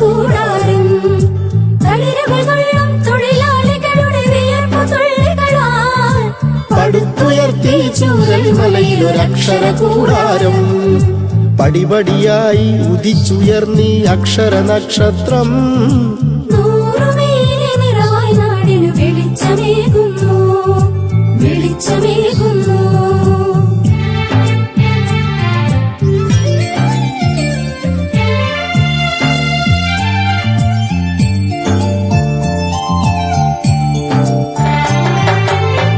കൂടാരം തളിരുകൾ തൊഴിലാളികളുടെ വിയർപ്പു തുള്ളികളാൽ കൂടാരം പടിപടിയായി ഉദിച്ചുയർന്നീ അക്ഷര നക്ഷത്രം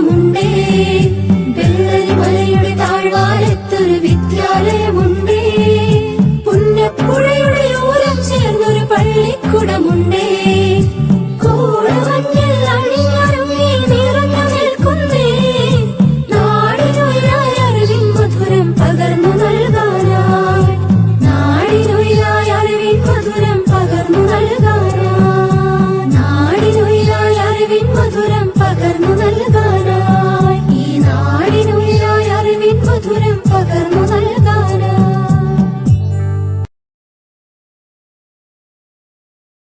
ஞானம்